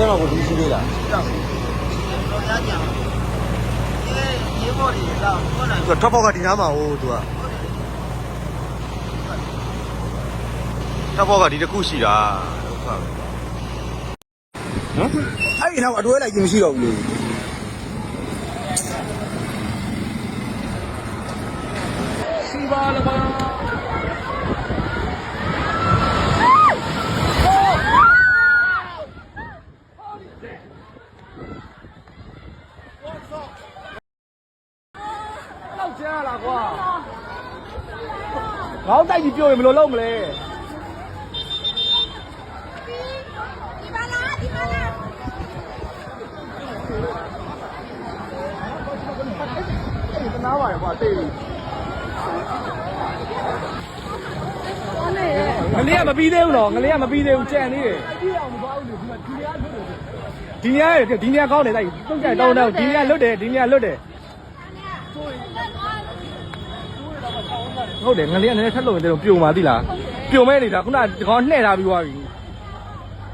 ထဲမှာကိုလူရှိသေးလားတော့တော့ရကြအောင်ဒီရေပေါ်တွေတော့ဟုတ်တယ်သူကထွက်ပေါက်ကဒီနားမှာဟိုသူကထွက်ပေါက်ကဒီတစ်ခုရှိတာဒုက္ခပဲဟမ်အဲ့ဒီနောက်အတွဲလိုက်ကြီးမရှိတော့ဘူးလေစီပါလပါ တော့ကြားလာကွာခေါင်းတိုက်ကြီးပြောရင်ဘယ်လိုလုပ်မလဲဒီပါလားဒီပါလားတနာပါရကွာတိတ် ငလေးကမပြီးသေးဘူးနော်ငလေးကမပြီးသေးဘူးကြံသေးတယ်ဒီနေရာဒီနေရာကောင်းတယ်တိုက်တုံးကြတောင်းတောင်းဒီနေရာလွတ်တယ်ဒီနေရာလွတ်တယ်ဟုတ်တယ်ငလေးကနည်းနည်းထက်လို့ရင်တော့ပြုံပါသီလားပြုံမဲနေတာခုနကဒီကောင်နှဲ့ထားပြီးသွားပြီ